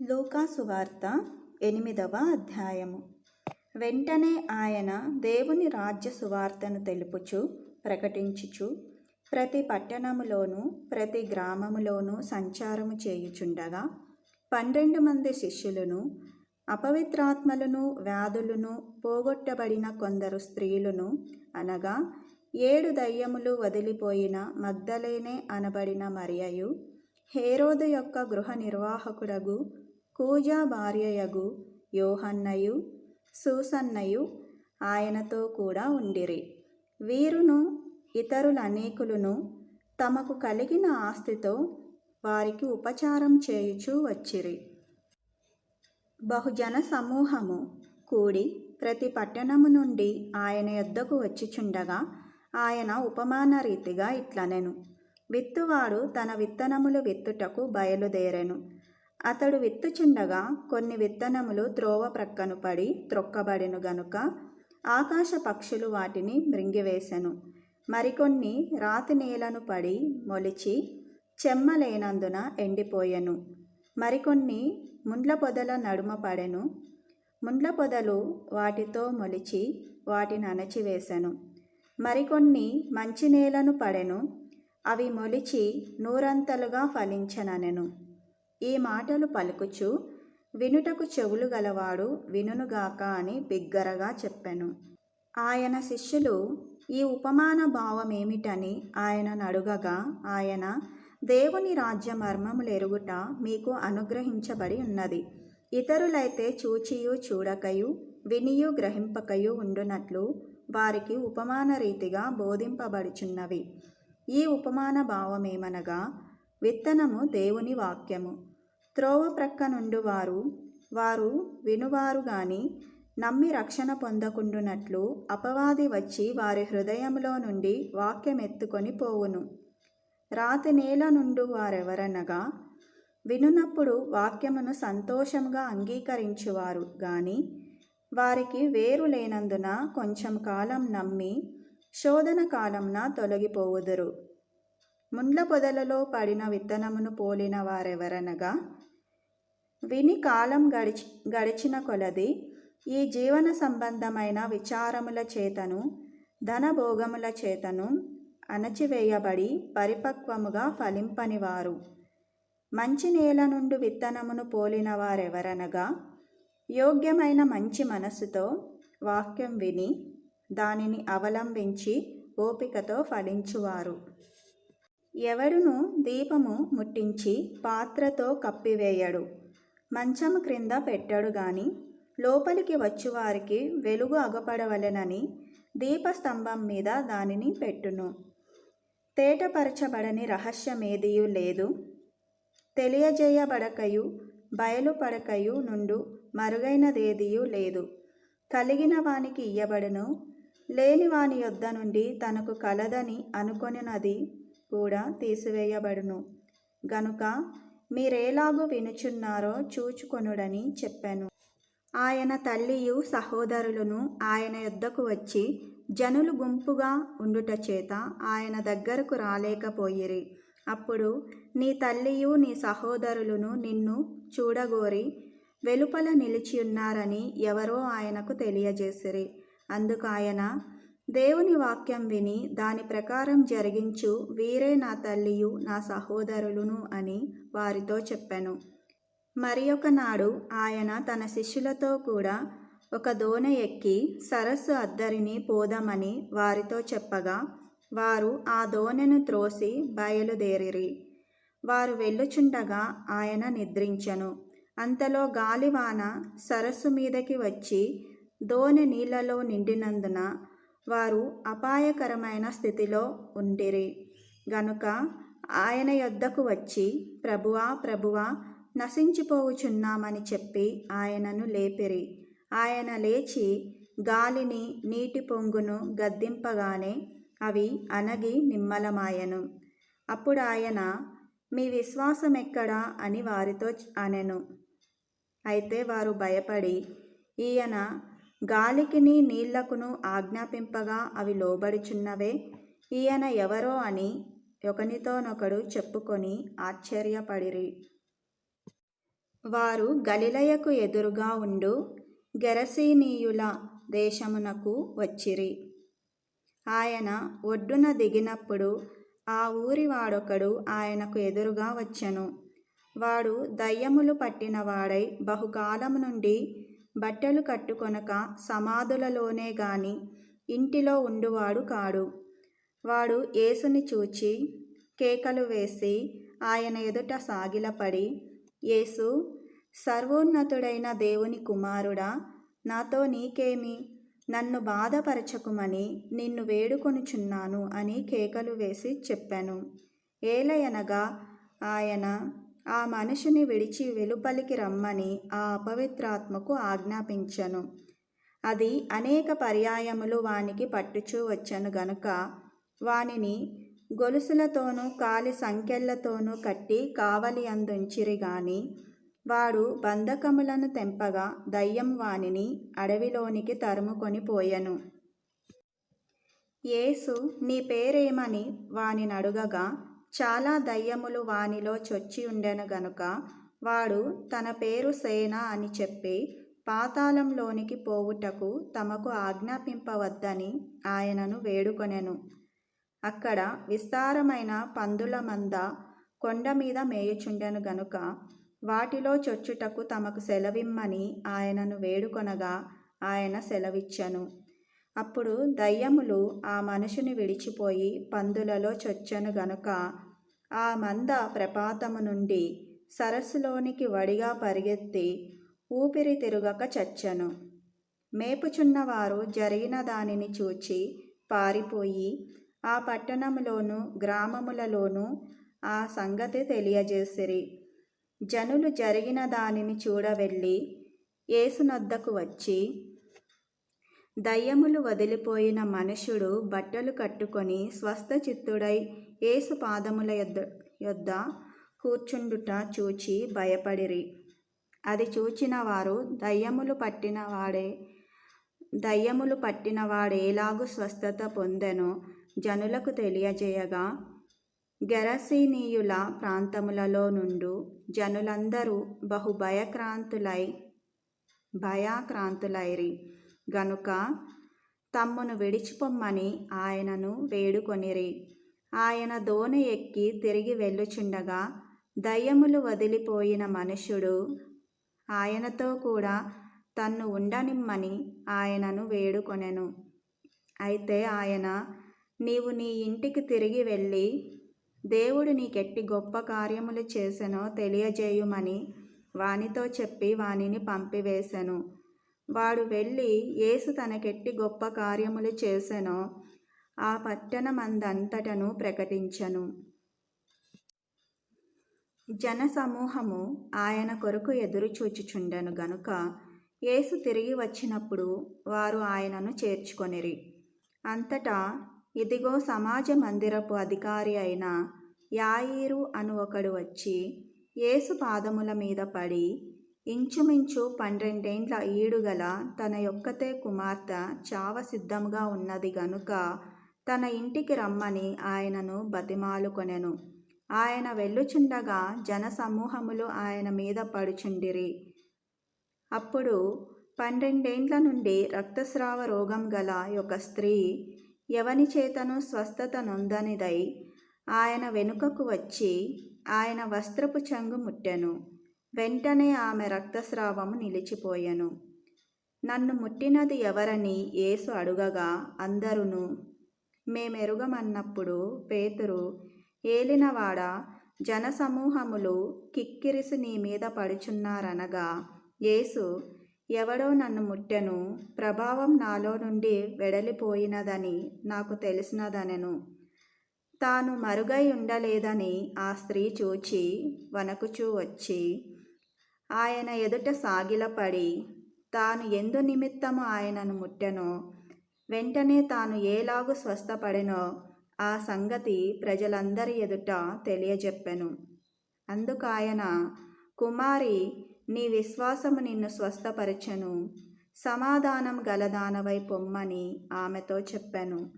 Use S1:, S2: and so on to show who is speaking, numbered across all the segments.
S1: లూకా సువార్త ఎనిమిదవ అధ్యాయము. వెంటనే ఆయన దేవుని రాజ్య సువార్తను తెలుపుచు ప్రకటించుచు ప్రతి పట్టణములోనూ ప్రతి గ్రామములోనూ సంచారము చేయుచుండగా పన్నెండు మంది శిష్యులను అపవిత్రాత్మలను వ్యాధులను పోగొట్టబడిన కొందరు స్త్రీలను అనగా ఏడు దయ్యములు వదిలిపోయిన మగ్ధలేనే అనబడిన మరియయు హేరోదు యొక్క గృహ నిర్వాహకుడగు కూజా భార్యయగు యోహన్నయు సూసన్నయు ఆయనతో కూడా ఉండిరి. వీరును ఇతరులనేకులను తమకు కలిగిన ఆస్తితో వారికి ఉపచారం చేయుచూ వచ్చిరి. బహుజన సమూహము కూడి ప్రతి పట్టణము నుండి ఆయన యొద్దకు వచ్చిచుండగా ఆయన ఉపమాన రీతిగా ఇట్లనెను. విత్తువాడు తన విత్తనములు విత్తుటకు బయలుదేరెను. అతడు విత్తుచుండగా కొన్ని విత్తనములు త్రోవ ప్రక్కను పడి త్రొక్కబడెను గనుక ఆకాశ పక్షులు వాటిని మృంగివేశెను మరికొన్ని రాతి నేలను పడి మొలిచి చెమ్మలేనందున ఎండిపోయెను. మరికొన్ని ముండ్ల పొదల నడుమ పడెను. ముండ్ల పొదలు వాటితో మొలిచి వాటిని అణచివేశెను మరికొన్ని మంచి నేలను పడెను. అవి మొలిచి నూరంతలుగా ఫలించననెను. ఈ మాటలు పలుకుచు వినుటకు చెవులు గలవాడు వినునుగాక అని బిగ్గరగా చెప్పెను. ఆయన శిష్యులు ఈ ఉపమాన భావమేమిటని ఆయన అడుగగా ఆయన దేవుని రాజ్య మర్మములు ఎరుగుట మీకు అనుగ్రహించబడి ఉన్నది. ఇతరులైతే చూచియు చూడకయు వినియు గ్రహింపకయు ఉండునట్లు వారికి ఉపమాన రీతిగా బోధింపబడుచున్నవి. ఈ ఉపమాన భావమేమనగా విత్తనము దేవుని వాక్యము. త్రోవ ప్రక్క నుండి వారు వారు వినువారు గాని నమ్మి రక్షణ పొందకుండునట్లు అపవాది వచ్చి వారి హృదయంలో నుండి వాక్యం ఎత్తుకొని పోవును. రాతి నేల నుండి వారెవరనగా వినునప్పుడు వాక్యమును సంతోషంగా అంగీకరించువారు గాని వారికి వేరు లేనందున కొంచెం కాలం నమ్మి శోధన కాలంన తొలగిపోవుదురు. ముండ్ల పొదలలో పడిన విత్తనమును పోలిన వారెవరనగా విని కాలం గడిచి గడిచిన కొలది ఈ జీవన సంబంధమైన విచారముల చేతను ధనభోగముల చేతను అణచివేయబడి పరిపక్వముగా ఫలింపనివారు. మంచి నేల నుండి విత్తనమును పోలిన వారెవరనగా యోగ్యమైన మంచి మనస్సుతో వాక్యం విని దానిని అవలంబించి ఓపికతో ఫలించువారు. ఎవడును దీపము ముట్టించి పాత్రతో కప్పివేయడు. మంచము క్రింద పెట్టడు గాని లోపలికి వచ్చువారికి వెలుగు అగపడవలెనని దీపస్తంభం మీద దానిని పెట్టును. తేటపరచబడని రహస్యమేదియు లేదు. తెలియజేయబడకయు బయలుపడకయు నుండు మరుగైనదేదియు లేదు. కలిగిన వానికి ఇయ్యబడును లేని వాని యొద్ద నుండి తనకు కలదని అనుకొనినది కూడా తీసివేయబడును. గనుక మీరేలాగు వినుచున్నారో చూచుకొనుడని చెప్పాను. ఆయన తల్లియు సహోదరులను ఆయన యొద్దకు వచ్చి జనులు గుంపుగా ఉండుట చేత ఆయన దగ్గరకు రాలేకపోయిరి. అప్పుడు నీ తల్లియు నీ సహోదరులను నిన్ను చూడగోరి వెలుపల నిలిచి ఉన్నారని ఎవరో ఆయనకు తెలియజేసిరి. అందుకు ఆయన దేవుని వాక్యం విని దాని ప్రకారం జరిగించు వీరే నా తల్లియు నా సహోదరులును అని వారితో చెప్పాను. మరి నాడు ఆయన తన శిష్యులతో కూడా ఒక దోన ఎక్కి సరస్సు అద్దరిని పోదామని వారితో చెప్పగా వారు ఆ దోణెను త్రోసి బయలుదేరిరి. వారు వెళ్ళుచుండగా ఆయన నిద్రించెను. అంతలో గాలివాన సరస్సు మీదకి వచ్చి దోనె నీళ్ళలో నిండినందున వారు అపాయకరమైన స్థితిలో ఉండిరి గనుక ఆయన యొద్దకు వచ్చి ప్రభువా ప్రభువా నశించిపోవుచున్నామని చెప్పి ఆయనను లేపిరి. ఆయన లేచి గాలిని నీటి పొంగును గద్దింపగానే అవి అనగి నిమ్మలమాయను. అప్పుడు ఆయన మీ విశ్వాసం ఎక్కడా అని వారితో అనెను. అయితే వారు భయపడి ఈయన గాలికిని నీళ్ళకును ఆజ్ఞాపింపగా అవి లోబడుచున్నవే. ఈయన ఎవరో అని ఒకనితోనొకడు చెప్పుకొని ఆశ్చర్యపడిరి. వారు గలిలయకు ఎదురుగా ఉండు గెరసీనీయుల దేశమునకు వచ్చిరి. ఆయన ఒడ్డున దిగినప్పుడు ఆ ఊరి వాడొకడు ఆయనకు ఎదురుగా వచ్చెను. వాడు దయ్యములు పట్టినవాడై బహుకాలం నుండి బట్టలు కట్టుకొనక సమాధులలోనే గాని ఇంటిలో ఉండువాడు కాడు. వాడు యేసుని చూచి కేకలు వేసి ఆయన ఎదుట సాగిలపడి యేసు సర్వోన్నతుడైన దేవుని కుమారుడా నాతో నీకేమి? నన్ను బాధపరచకుమని నిన్ను వేడుకొనుచున్నాను అని కేకలు వేసి చెప్పాను. ఏలయనగా ఆయన ఆ మనిషిని విడిచి వెలుపలికి రమ్మని ఆ అపవిత్రాత్మకు ఆజ్ఞాపించను. అది అనేక పర్యాయములు వానికి పట్టుచూ వచ్చను గనుక వానిని గొలుసులతోనూ కాలి సంఖ్యలతోనూ కట్టి కావలి అందుంచిరి గాని వాడు బంధకములను తెంపగా దయ్యం వానిని అడవిలోనికి తరుముకొని పోయెను. యేసు నీ పేరేమని వానిని అడుగగా చాలా దయ్యములు వానిలో చొచ్చి ఉండెను గనుక వాడు తన పేరు సేన అని చెప్పి పాతాళంలోనికి పోవుటకు తమకు ఆజ్ఞాపింపవద్దని ఆయనను వేడుకొనెను. అక్కడ విస్తారమైన పందుల మంద కొండ మీద మేయుచుండెను గనుక వాటిలో చొచ్చుటకు తమకు సెలవిమ్మని ఆయనను వేడుకొనగా ఆయన సెలవిచ్చెను. అప్పుడు దయ్యములు ఆ మనుషుని విడిచిపోయి పందులలో చొచ్చెను గనుక ఆ మంద ప్రపాతము నుండి సరస్సులోనికి వడిగా పరిగెత్తి ఊపిరి తిరుగక చచ్చెను. మేపుచున్నవారు జరిగిన దానిని చూచి పారిపోయి ఆ పట్టణములోనూ గ్రామములలోనూ ఆ సంగతి తెలియజేసిరి. జనులు జరిగిన దానిని చూడవెళ్ళి ఏసునొద్దకు వచ్చి దయ్యములు వదిలిపోయిన మనుషుడు బట్టలు కట్టుకొని స్వస్థచిత్తుడై యేసు పాదముల యొద్ద యొద్ద కూర్చుండుట చూచి భయపడిరి. అది చూచిన వారు దయ్యములు పట్టిన వాడే దయ్యములు పట్టిన వాడేలాగు స్వస్థత పొందెనో జనులకు తెలియజేయగా గెరసీనీయుల ప్రాంతములలో నుండు జనులందరూ బహుభయక్రాంతులై భయాక్రాంతులైరి. గనుక తమ్మును విడిచిపొమ్మని ఆయనను వేడుకొనిరి. ఆయన దోణి ఎక్కి తిరిగి వెళ్ళుచుండగా దయ్యములు వదిలిపోయిన మనుషుడు ఆయనతో కూడా తన్ను ఉండనిమ్మని ఆయనను వేడుకొనెను. అయితే ఆయన నీవు నీ ఇంటికి తిరిగి వెళ్ళి దేవుడు నీకెట్టి గొప్ప కార్యములు చేసెనో తెలియజేయుమని వానితో చెప్పి వానిని పంపివేశాను వాడు వెళ్ళి యేసు తనకెట్టి గొప్ప కార్యములు చేసెనో. ఆ పట్టణమందంతటను ప్రకటించను. జనసమూహము ఆయన కొరకు ఎదురు చూచుచుండెను గనుక యేసు తిరిగి వచ్చినప్పుడు వారు ఆయనను చేర్చుకొనిరి. అంతటా ఇదిగో సమాజ మందిరపు అధికారి అయిన యాయీరు అను ఒకడు వచ్చి యేసు పాదముల మీద పడి ఇంచుమించు పన్నెండేండ్ల ఈడుగల తన యొక్కతే కుమార్తె చావ సిద్ధముగా ఉన్నది గనుక తన ఇంటికి రమ్మని ఆయనను బతిమాలుకొనెను. ఆయన వెళ్ళుచుండగా జనసమూహములు ఆయన మీద పడుచుండిరి. అప్పుడు పన్నెండేండ్ల నుండి రక్తస్రావ రోగం గల ఒక స్త్రీ ఎవని చేతను స్వస్థత నొందనిదై ఆయన వెనుకకు వచ్చి ఆయన వస్త్రపు చెంగు ముట్టెను. వెంటనే ఆమె రక్తస్రావము నిలిచిపోయెను. నన్ను ముట్టినది ఎవరని యేసు అడుగగా అందరును మేమెరుగమన్నప్పుడు పేతురు ఏలినవాడ జనసమూహములు కిక్కిరిసి నీ మీద పడుచున్నారనగా యేసు ఎవడో నన్ను ముట్టెను ప్రభావం నాలో నుండి వెడలిపోయినదని నాకు తెలిసినదనెను. తాను మరుగై ఉండలేదని ఆ స్త్రీ చూచి వనకుచూ వచ్చి ఆయన ఎదుట సాగిలపడి తాను ఎందు నిమిత్తము ఆయనను ముట్టెనో వెంటనే తాను ఏలాగు స్వస్థపడెనో ఆ సంగతి ప్రజలందరి ఎదుట తెలియజెప్పెను. అందుకాయన కుమారి నీ విశ్వాసము నిన్ను స్వస్థపరచెను. సమాధానం గలదానవై పొమ్మని ఆమెతో చెప్పాను.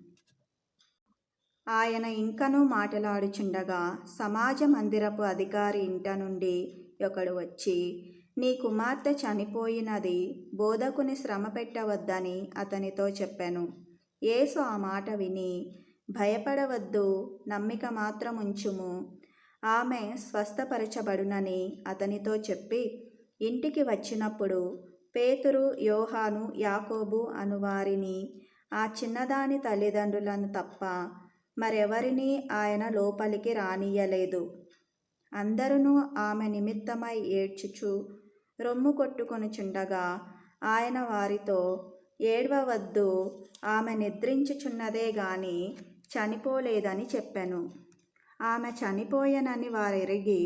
S1: ఆయన ఇంకనూ మాటలాడుచుండగా సమాజ మందిరపు అధికారి ఇంట నుండి ఒకడు వచ్చి నీ కుమార్తె చనిపోయినది బోధకుని శ్రమ పెట్టవద్దని అతనితో చెప్పాను. యేసు ఆ మాట విని భయపడవద్దు నమ్మిక మాత్రం ఉంచుము ఆమె స్వస్థపరచబడునని అతనితో చెప్పి ఇంటికి వచ్చినప్పుడు పేతురు యోహాను యాకోబు అను వారిని ఆ చిన్నదాని తల్లిదండ్రులను తప్ప మరెవరిని ఆయన లోపలికి రానియ్యలేదు. అందరూ ఆమె నిమిత్తమై ఏడ్చుచు రొమ్ము కొట్టుకొనుచుండగా ఆయన వారితో ఏడవవద్దు ఆమె నిద్రించుచున్నదే గాని చనిపోలేదని చెప్పాను. ఆమె చనిపోయనని వారెరిగి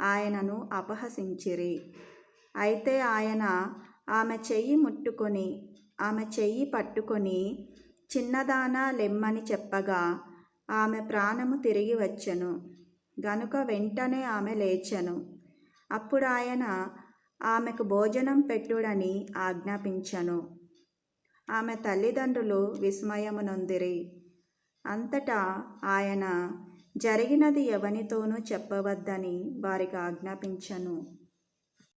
S1: ఆయనను అపహసించిరి. అయితే ఆయన ఆమె చెయ్యి ముట్టుకొని ఆమె చెయ్యి పట్టుకొని చిన్నదానా లెమ్మని చెప్పగా ఆమె ప్రాణము తిరిగి వచ్చెను. గనుక వెంటనే ఆమె లేచెను. అప్పుడు ఆయన ఆమెకు భోజనం పెట్టుడని ఆజ్ఞాపించను. ఆమె తల్లిదండ్రులు విస్మయమునొందిరి. అంతటా ఆయన జరిగినది ఎవనితోనూ చెప్పవద్దని వారికి ఆజ్ఞాపించను.